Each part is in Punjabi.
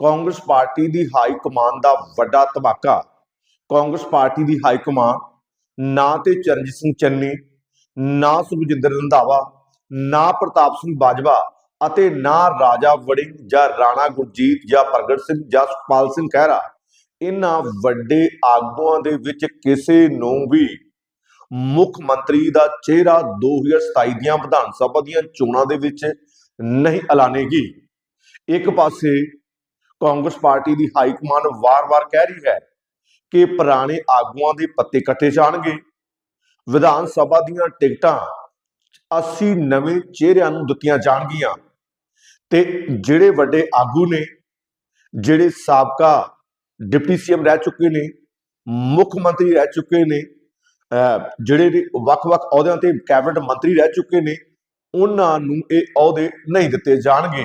ਕਾਂਗਰਸ ਪਾਰਟੀ ਦੀ ਹਾਈ ਕਮਾਨ ਦਾ ਵੱਡਾ ਧਮਾਕਾ। ਕਾਂਗਰਸ ਪਾਰਟੀ ਦੀ ਹਾਈ ਕਮਾਨ ਨਾ ਤੇ ਚਰਨਜੀਤ ਸਿੰਘ ਚੰਨੀ, ਨਾ ਸੁਖਜਿੰਦਰ ਰੰਧਾਵਾ, ਨਾ ਪ੍ਰਤਾਪ ਸਿੰਘ ਬਾਜਵਾ ਅਤੇ ਨਾ ਰਾਜਾ ਵੜਿੰਗ ਜਾਂ ਰਾਣਾ ਗੁਰਜੀਤ ਜਾਂ ਪ੍ਰਗਟ ਸਿੰਘ ਜਾਂ ਸੁਖਪਾਲ ਸਿੰਘ ਖਹਿਰਾ। ਇਹਨਾਂ ਵੱਡੇ ਆਗੂਆਂ ਦੇ ਵਿੱਚ ਕਿਸੇ ਨੂੰ ਵੀ ਮੁੱਖ ਮੰਤਰੀ ਦਾ ਚਿਹਰਾ 2027 ਦੀਆਂ ਵਿਧਾਨ ਸਭਾ ਦੀਆਂ ਚੋਣਾਂ ਦੇ ਵਿੱਚ ਨਹੀਂ ਐਲਾਨੇਗੀ। ਇੱਕ ਪਾਸੇ ਕਾਂਗਰਸ ਪਾਰਟੀ ਦੀ ਹਾਈ ਕਮਾਂਡ ਵਾਰ-ਵਾਰ ਕਹਿ ਰਹੀ ਹੈ ਕਿ ਪੁਰਾਣੇ ਆਗੂਆਂ ਦੇ ਪੱਤੇ ਕੱਟੇ ਜਾਣਗੇ। ਵਿਧਾਨ ਸਭਾ ਦੀਆਂ ਟਿਕਟਾਂ 80 ਨਵੇਂ ਚਿਹਰਿਆਂ ਨੂੰ ਦਿੱਤੀਆਂ ਜਾਣਗੀਆਂ ਤੇ ਜਿਹੜੇ ਵੱਡੇ ਆਗੂ ਨੇ, ਜਿਹੜੇ ਸਾਬਕਾ ਡਿਪਟੀ ਸੀਐਮ ਰਹਿ ਚੁੱਕੇ ਨੇ, ਮੁੱਖ ਮੰਤਰੀ ਰਹਿ ਚੁੱਕੇ ਨੇ ਜਿਹੜੇ ਵੱਖ-ਵੱਖ ਅਹੁਦਿਆਂ ਤੇ ਕੈਬਨਿਟ ਮੰਤਰੀ ਰਹਿ ਚੁੱਕੇ ਨੇ, ਉਹਨਾਂ ਨੂੰ ਇਹ ਅਹੁਦੇ ਨਹੀਂ ਦਿੱਤੇ ਜਾਣਗੇ।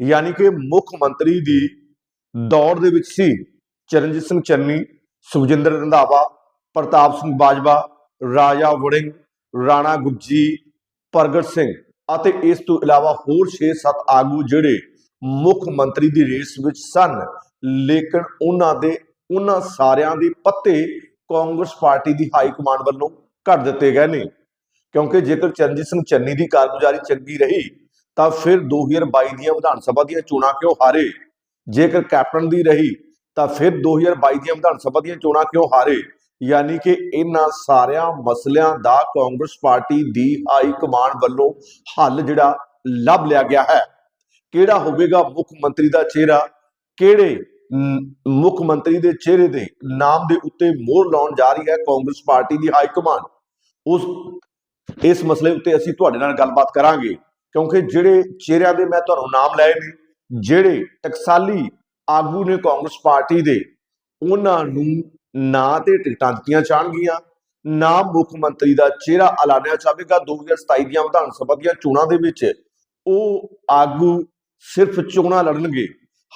ਯਾਨੀ ਕਿ ਮੁੱਖ ਮੰਤਰੀ ਦੀ ਦੌੜ ਦੇ ਵਿੱਚ ਸੀ। ਚਰਨਜੀਤ ਸਿੰਘ ਚੰਨੀ ਸੁਖਜਿੰਦਰ ਰੰਧਾਵਾ ਪ੍ਰਤਾਪ ਸਿੰਘ ਬਾਜਵਾ ਰਾਜਾ ਵੜਿੰਗ ਰਾਣਾ ਗੁੱਜੀ ਪ੍ਰਗਟ ਸਿੰਘ ਅਤੇ ਇਸ ਤੋਂ ਇਲਾਵਾ ਹੋਰ 6-7 ਆਗੂ ਜਿਹੜੇ ਮੁੱਖ ਮੰਤਰੀ ਦੀ ਰੇਸ ਵਿੱਚ ਸਨ। ਲੇਕਿਨ ਉਹਨਾਂ ਦੇ ਉਹਨਾਂ ਸਾਰਿਆਂ ਦੇ ਪੱਤੇ ਕਾਂਗਰਸ ਪਾਰਟੀ ਦੀ ਹਾਈ ਕਮਾਂਡ ਵੱਲੋਂ ਕੱਟ ਦਿੱਤੇ ਗਏ ਨੇ। ਕਿਉਂਕਿ ਜੇਕਰ ਚਰਨਜੀਤ ਸਿੰਘ ਚੰਨੀ ਦੀ ਕਾਰਗੁਜ਼ਾਰੀ ਚੰਗੀ ਰਹੀ ਤਾਂ ਫਿਰ 2022 ਦੀਆਂ ਵਿਧਾਨ ਸਭਾ ਦੀਆਂ ਚੋਣਾਂ ਕਿਉਂ ਹਾਰੇ? ਜੇਕਰ ਕੈਪਟਨ ਦੀ ਰਹੀ, ਤਾਂ ਫਿਰ 2022 ਦੀਆਂ ਵਿਧਾਨ ਸਭਾ ਦੀਆਂ ਚੋਣਾਂ ਕਿਉਂ ਹਾਰੇ? ਯਾਨੀ ਕਿ ਇਹਨਾਂ ਸਾਰਿਆਂ ਮਸਲਿਆਂ ਦਾ ਕਾਂਗਰਸ ਪਾਰਟੀ ਦੀ ਹਾਈ ਕਮਾਂਡ ਵੱਲੋਂ ਹੱਲ ਜਿਹੜਾ ਲੱਭ ਲਿਆ ਗਿਆ ਹੈ। ਕਿਹੜਾ ਹੋਵੇਗਾ ਮੁੱਖ ਮੰਤਰੀ ਦਾ ਚਿਹਰਾ? ਕਿਹੜੇ ਮੁੱਖ ਮੰਤਰੀ ਦੇ ਚਿਹਰੇ ਦੇ ਨਾਮ ਦੇ ਉੱਤੇ ਮੋਹਰ ਲਾਉਣ ਜਾ ਰਹੀ ਹੈ ਕਾਂਗਰਸ ਪਾਰਟੀ ਦੀ ਹਾਈ ਕਮਾਂਡ? ਉਸ, ਇਸ ਮਸਲੇ ਉੱਤੇ ਅਸੀਂ ਤੁਹਾਡੇ ਨਾਲ ਗੱਲਬਾਤ ਕਰਾਂਗੇ। ਕਿਉਂਕਿ ਜਿਹੜੇ ਚਿਹਰਿਆਂ ਦੇ ਮੈਂ ਤੁਹਾਨੂੰ ਨਾਮ ਲਏ ਨੇ ਜਿਹੜੇ ਟਕਸਾਲੀ ਆਗੂ ਨੇ ਕਾਂਗਰਸ ਪਾਰਟੀ ਦੇ ਉਹਨਾਂ ਨੂੰ ਨਾ ਤੇ ਟਿਕਟਾਂ ਦਿੱਤੀਆਂ ਜਾਣਗੀਆਂ ਨਾ ਮੁੱਖ ਮੰਤਰੀ ਦਾ ਚਿਹਰਾ ਐਲਾਨਿਆ ਜਾਵੇਗਾ। 2027 ਦੀਆਂ ਵਿਧਾਨ ਸਭਾ ਦੀਆਂ ਚੋਣਾਂ ਦੇ ਵਿੱਚ ਉਹ ਆਗੂ ਸਿਰਫ ਚੋਣਾਂ ਲੜਨਗੇ।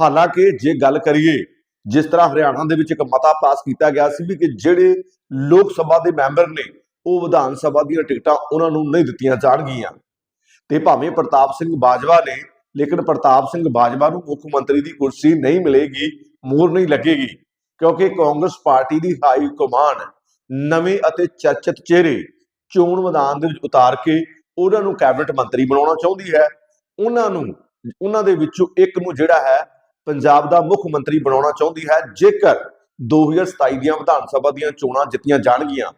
ਹਾਲਾਂਕਿ ਜੇ ਗੱਲ ਕਰੀਏ ਜਿਸ ਤਰ੍ਹਾਂ ਹਰਿਆਣਾ ਦੇ ਵਿੱਚ ਇੱਕ ਮਤਾ ਪਾਸ ਕੀਤਾ ਗਿਆ ਸੀ ਵੀ ਕਿ ਜਿਹੜੇ ਲੋਕ ਸਭਾ ਦੇ ਮੈਂਬਰ ਨੇ ਉਹ ਵਿਧਾਨ ਸਭਾ ਦੀਆਂ ਟਿਕਟਾਂ ਉਹਨਾਂ ਨੂੰ ਨਹੀਂ ਦਿੱਤੀਆਂ ਜਾਣਗੀਆਂ। ਤੇ ਭਾਵੇਂ ਪ੍ਰਤਾਪ ਸਿੰਘ ਬਾਜਵਾ ਨੇ, ਲੇਕਿਨ ਪ੍ਰਤਾਪ ਸਿੰਘ ਬਾਜਵਾ ਨੂੰ ਮੁੱਖ ਮੰਤਰੀ ਦੀ ਕੁਰਸੀ ਨਹੀਂ ਮਿਲੇਗੀ ਮੋਹਰ ਨਹੀਂ ਲੱਗੇਗੀ, ਕਿਉਂਕਿ ਕਾਂਗਰਸ ਪਾਰਟੀ ਦੀ ਹਾਈ ਕਮਾਂਡ ਨਵੇਂ ਅਤੇ ਚਰਚਿਤ ਚਿਹਰੇ ਚੋਣ ਮੈਦਾਨ ਦੇ ਵਿੱਚ ਉਤਾਰ ਕੇ ਉਹਨਾਂ ਨੂੰ ਕੈਬਨਿਟ ਮੰਤਰੀ ਬਣਾਉਣਾ ਚਾਹੁੰਦੀ ਹੈ। ਉਹਨਾਂ ਨੂੰ, ਉਹਨਾਂ ਦੇ ਵਿੱਚੋਂ ਇੱਕ ਨੂੰ ਜਿਹੜਾ ਹੈ ਪੰਜਾਬ ਦਾ ਮੁੱਖ ਮੰਤਰੀ ਬਣਾਉਣਾ ਚਾਹੁੰਦੀ ਹੈ, ਜੇਕਰ 2027 ਦੀਆਂ ਵਿਧਾਨ ਸਭਾ ਦੀਆਂ ਚੋਣਾਂ ਜਿੱਤੀਆਂ ਜਾਣਗੀਆਂ।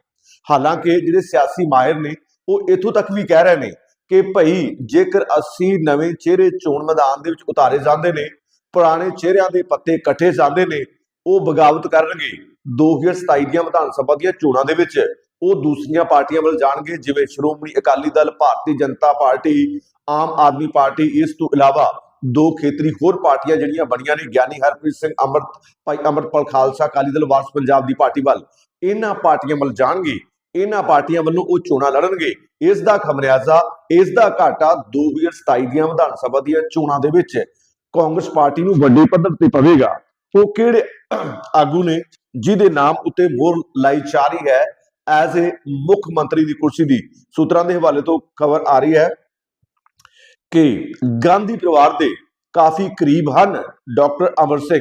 ਹਾਲਾਂਕਿ ਜਿਹੜੇ ਸਿਆਸੀ ਮਾਹਿਰ ਨੇ, ਉਹ ਇਥੋਂ ਤੱਕ ਵੀ ਕਹਿ ਰਹੇ ਨੇ ਕਿ ਭਈ ਜੇਕਰ ਅਸੀਂ ਨਵੇਂ ਚਿਹਰੇ ਚੋਣ ਮੈਦਾਨ ਦੇ ਵਿੱਚ ਉਤਾਰੇ ਜਾਂਦੇ ਨੇ, ਪੁਰਾਣੇ ਚਿਹਰਿਆਂ ਦੇ ਪੱਤੇ ਇਕੱਠੇ ਜਾਂਦੇ ਨੇ, ਉਹ ਬਗਾਵਤ ਕਰਨਗੇ। 2027 ਦੀਆਂ ਵਿਧਾਨ ਸਭਾ ਦੀਆਂ ਚੋਣਾਂ ਦੇ ਵਿੱਚ ਉਹ ਦੂਸਰੀਆਂ ਪਾਰਟੀਆਂ ਵੱਲ ਜਾਣਗੇ, ਜਿਵੇਂ ਸ਼੍ਰੋਮਣੀ ਅਕਾਲੀ ਦਲ, ਭਾਰਤੀ ਜਨਤਾ ਪਾਰਟੀ, ਆਮ ਆਦਮੀ ਪਾਰਟੀ, ਇਸ ਤੋਂ ਇਲਾਵਾ ਦੋ ਖੇਤਰੀ ਹੋਰ ਪਾਰਟੀਆਂ ਜਿਹੜੀਆਂ ਬਣੀਆਂ ਨੇ, ਗਿਆਨੀ ਹਰਪ੍ਰੀਤ ਸਿੰਘ ਅੰਮ੍ਰਿਤ, ਭਾਈ ਅੰਮ੍ਰਿਤਪਾਲ ਖਾਲਸਾ, ਅਕਾਲੀ ਦਲ ਵਾਰਸ ਪੰਜਾਬ ਦੀ ਪਾਰਟੀ ਵੱਲ। ਇਹਨਾਂ ਪਾਰਟੀਆਂ ਵੱਲ ਜਾਣਗੇ ਇਹਨਾਂ ਪਾਰਟੀਆਂ ਵੱਲੋਂ ਉਹ ਚੋਣਾਂ ਲੜਨਗੇ। ਇਸ ਦਾ ਖਮਰਿਆਜ਼ਾ ਇਸ ਦਾ ਘਾਟਾ 2027 ਦੀਆਂ ਵਿਧਾਨ ਸਭਾ ਦੀਆਂ ਚੋਣਾਂ ਦੇ ਵਿੱਚ ਕਾਂਗਰਸ ਪਾਰਟੀ ਨੂੰ ਵੱਡੇ ਪੱਧਰ ਤੇ ਪਵੇਗਾ। ਉਹ ਕਿਹੜੇ ਆਗੂ ਨੇ ਜਿਹਦੇ ਨਾਮ ਉੱਤੇ ਮੋਹਰ ਲਾਈ ਜਾ ਰਹੀ ਹੈ ਐਜ਼ ਏ ਮੁੱਖ ਮੰਤਰੀ ਦੀ ਕੁਰਸੀ ਦੀ ਸੂਤਰਾਂ ਦੇ ਹਵਾਲੇ ਤੋਂ ਖਬਰ ਆ ਰਹੀ ਹੈ ਕਿ ਗਾਂਧੀ ਪਰਿਵਾਰ ਦੇ ਕਾਫੀ ਕਰੀਬ ਹਨ ਡਾਕਟਰ ਅਮਰ ਸਿੰਘ।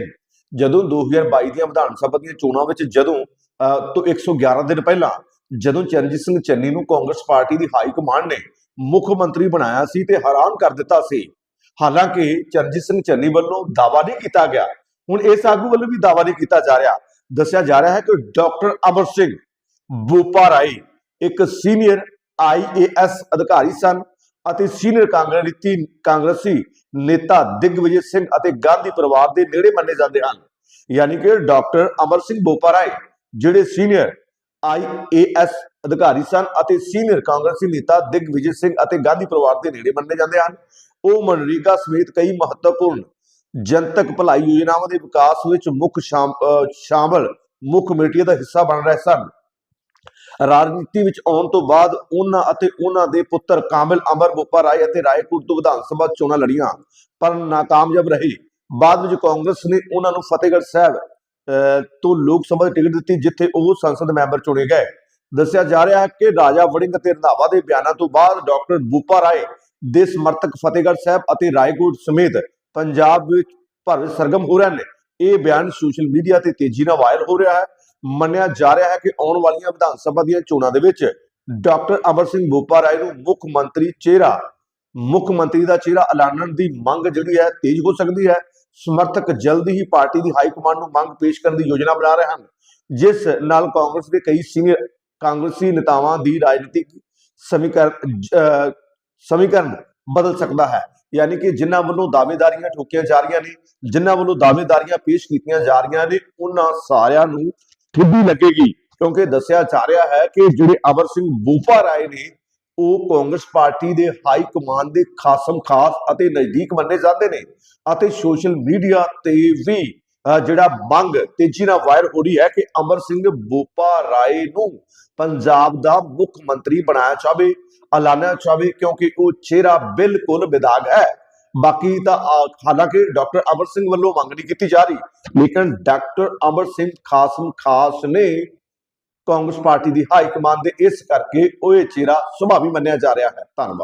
ਜਦੋਂ 2022 ਦੀਆਂ ਵਿਧਾਨ ਸਭਾ ਦੀਆਂ ਚੋਣਾਂ ਵਿੱਚ ਜਦੋਂ ਅਹ, ਤੋਂ 111 ਦਿਨ ਪਹਿਲਾਂ ਜਦੋਂ ਚਰਨਜੀਤ ਸਿੰਘ ਚੰਨੀ ਨੂੰ ਕਾਂਗਰਸ ਪਾਰਟੀ ਦੀ ਹਾਈ ਕਮਾਂਡ ਨੇ ਮੁੱਖ ਮੰਤਰੀ ਬਣਾਇਆ ਸੀ ਤੇ ਹੈਰਾਨ ਕਰ ਦਿੱਤਾ ਸੀ। ਹਾਲਾਂਕਿ ਚਰਨਜੀਤ ਸਿੰਘ ਚੰਨੀ ਵੱਲੋਂ ਦਾਅਵਾ ਨਹੀਂ ਕੀਤਾ ਗਿਆ। ਹੁਣ ਇਸ ਆਗੂ ਵੱਲੋਂ ਵੀ ਦਾਅਵਾ ਨਹੀਂ ਕੀਤਾ ਜਾ ਰਿਹਾ। ਦੱਸਿਆ ਜਾ ਰਿਹਾ ਹੈ ਕਿ ਡਾਕਟਰ ਅਮਰ ਸਿੰਘ ਬੂਪਾ ਰਾਈ ਇੱਕ ਸੀਨੀਅਰ ਆਈਏਐਸ ਅਧਿਕਾਰੀ ਸਨ ਅਤੇ ਸੀਨੀਅਰ ਕਾਂਗਰਸੀ ਕਾਂਗਰਸੀ ਨੇਤਾ ਦਿਗਵਿਜੇ ਸਿੰਘ ਅਤੇ ਗਾਂਧੀ ਪਰਿਵਾਰ ਦੇ ਨੇੜੇ ਮੰਨੇ ਜਾਂਦੇ ਹਨ। ਯਾਨੀ ਕਿ ਡਾਕਟਰ ਅਮਰ ਸਿੰਘ ਬੋਪਾ ਰਾਏ, ਜਿਹੜੇ ਸੀਨੀਅਰ ਆਈਏਐਸ ਅਧਿਕਾਰੀ ਸਨ ਅਤੇ ਸੀਨੀਅਰ ਕਾਂਗਰਸੀ ਨੇਤਾ ਦਿਗਵਿਜੇ ਸਿੰਘ ਅਤੇ ਗਾਂਧੀ ਪਰਿਵਾਰ ਦੇ ਨੇੜੇ ਮੰਨੇ ਜਾਂਦੇ ਹਨ। ਉਹ ਮਨਰੇਗਾ ਸਮੇਤ ਕਈ ਮਹੱਤਵਪੂਰਨ ਜਨਤਕ ਭਲਾਈ ਯੋਜਨਾਵਾਂ ਦੇ ਵਿਕਾਸ ਵਿੱਚ ਮੁੱਖ ਸ਼ਾਮਲ ਮੁੱਖ ਕਮੇਟੀ ਦਾ ਹਿੱਸਾ ਬਣ ਰਹੇ ਸਨ। ਰਾਜਨੀਤੀ ਵਿੱਚ ਆਉਣ ਤੋਂ ਬਾਅਦ ਉਹਨਾਂ ਅਤੇ ਉਹਨਾਂ ਦੇ ਪੁੱਤਰ ਕਾਮਿਲ ਅਮਰ ਬੋਪਾ ਰਾਏ ਅਤੇ ਰਾਏਕੋਟ ਤੋਂ ਵਿਧਾਨ ਸਭਾ ਚੋਣਾਂ ਲੜੀਆਂ, ਪਰ ਨਾਕਾਮਯਾਬ ਰਹੇ। ਬਾਅਦ ਵਿੱਚ ਕਾਂਗਰਸ ਨੇ ਉਹਨਾਂ ਨੂੰ ਫਤਿਹਗੜ੍ਹ ਸਾਹਿਬ ਤੋਂ ਲੋਕ ਸਭਾ ਦੀ ਟਿਕਟ ਦਿੱਤੀ, ਜਿੱਥੇ ਉਹ ਸੰਸਦ ਮੈਂਬਰ ਚੁਣੇ ਗਏ। ਦੱਸਿਆ ਜਾ ਰਿਹਾ ਹੈ ਕਿ ਰਾਜਾ ਵੜਿੰਗ ਅਤੇ ਰੰਧਾਵਾ ਦੇ ਬਿਆਨਾਂ ਤੋਂ ਬਾਅਦ ਡਾਕਟਰ ਬੂਪਾ ਰਾਏ ਦੇ ਸਮਰਥਕ ਫਤਿਹਗੜ੍ਹ ਸਾਹਿਬ ਅਤੇ ਰਾਏਕੋਟ ਸਮੇਤ ਪੰਜਾਬ ਵਿੱਚ ਭਰ ਵਿੱਚ ਸਰਗਮ ਹੋ ਰਹੇ ਨੇ। ਇਹ ਬਿਆਨ ਸੋਸ਼ਲ ਮੀਡੀਆ ਤੇ ਤੇਜ਼ੀ ਨਾਲ ਵਾਇਰਲ ਹੋ ਰਿਹਾ ਹੈ। ਮੰਨਿਆ ਜਾ ਰਿਹਾ ਹੈ ਕਿ ਆਉਣ ਵਾਲੀਆਂ ਵਿਧਾਨ ਸਭਾ ਦੀਆਂ ਚੋਣਾਂ ਦੇ ਵਿੱਚ ਡਾਕਟਰ ਅਮਰ ਸਿੰਘ ਬੂਪਾ ਰਾਏ ਨੂੰ ਮੁੱਖ ਮੰਤਰੀ ਚਿਹਰਾ, ਮੁੱਖ ਮੰਤਰੀ ਦਾ ਚਿਹਰਾ ਐਲਾਨਣ ਦੀ ਮੰਗ ਜਿਹੜੀ ਹੈ, ਤੇਜ਼ ਹੋ ਸਕਦੀ ਹੈ। ਸਮਰਥਕ ਜਲਦੀ ਹੀ ਪਾਰਟੀ ਦੀ ਹਾਈ ਕਮਾਂਡ ਨੂੰ ਮੰਗ ਪੇਸ਼ ਕਰਨ ਦੀ ਯੋਜਨਾ ਬਣਾ ਰਹੇ ਹਨ, ਜਿਸ ਨਾਲ ਕਾਂਗਰਸ ਦੇ ਕਈ ਸੀਨੀਅਰ ਕਾਂਗਰਸੀ ਨੇਤਾਵਾਂ ਦੀ ਰਾਜਨੀਤਿਕ ਸਮੀਕਰਨ ਸਮੀਕਰਨ ਬਦਲ ਸਕਦਾ ਹੈ। ਯਾਨੀ ਕਿ ਜਿਨ੍ਹਾਂ ਵੱਲੋਂ ਦਾਅਵੇਦਾਰੀਆਂ ਠੋਕੀਆਂ ਜਾ ਰਹੀਆਂ ਨੇ, ਜਿਨ੍ਹਾਂ ਵੱਲੋਂ ਦਾਅਵੇਦਾਰੀਆਂ ਪੇਸ਼ ਕੀਤੀਆਂ ਜਾ ਰਹੀਆਂ ਨੇ, ਉਹਨਾਂ ਸਾਰਿਆਂ ਨੂੰ ਠੁੱਡੀ ਲੱਗੇਗੀ, ਕਿਉਂਕਿ ਦੱਸਿਆ ਜਾ ਰਿਹਾ ਹੈ ਕਿ ਜਿਹੜੇ ਅਮਰ ਸਿੰਘ ਬੂਪਾ ਰਾਏ ਨੇ ਉਹ ਕਾਂਗਰਸ ਪਾਰਟੀ ਦੇ ਹਾਈ ਕਮਾਂਡ ਦੇ ਖਾਸਮ ਖਾਸ ਅਤੇ ਨਜ਼ਦੀਕ ਮੰਨੇ ਜਾਂਦੇ ਨੇ ਅਤੇ ਸੋਸ਼ਲ ਮੀਡੀਆ ਤੇ ਵੀ ਜਿਹੜਾ ਮੰਗ ਤੇਜ਼ੀ ਨਾਲ ਵਾਇਰ ਹੋ ਰਹੀ ਹੈ ਕਿ ਅਮਰ ਸਿੰਘ ਬੋਪਾ ਰਾਏ ਨੂੰ ਪੰਜਾਬ ਦਾ ਮੁੱਖ ਮੰਤਰੀ ਬਣਾਇਆ ਜਾਵੇ, ਐਲਾਨਿਆ ਜਾਵੇ, ਕਿਉਂਕਿ ਉਹ ਚਿਹਰਾ ਬਿਲਕੁਲ ਵਿਦਾਗ ਹੈ। ਬਾਕੀ ਤਾਂ ਹਾਲਾਂਕਿ ਡਾਕਟਰ ਅਮਰ ਸਿੰਘ ਵੱਲੋਂ ਮੰਗ ਨਹੀਂ ਕੀਤੀ ਜਾ ਰਹੀ, ਲੇਕਿਨ ਡਾਕਟਰ ਅਮਰ ਸਿੰਘ ਖਾਸਮ ਖਾਸ ਨੇ ਕਾਂਗਰਸ ਪਾਰਟੀ ਦੀ ਹਾਈ ਕਮਾਨ ਦੇ ਇਸ ਕਰਕੇ ਉਹ ਇਹ ਚਿਹਰਾ ਸੁਭਾਵੀ ਮੰਨਿਆ ਜਾ ਰਿਹਾ ਹੈ। ਧੰਨਵਾਦ।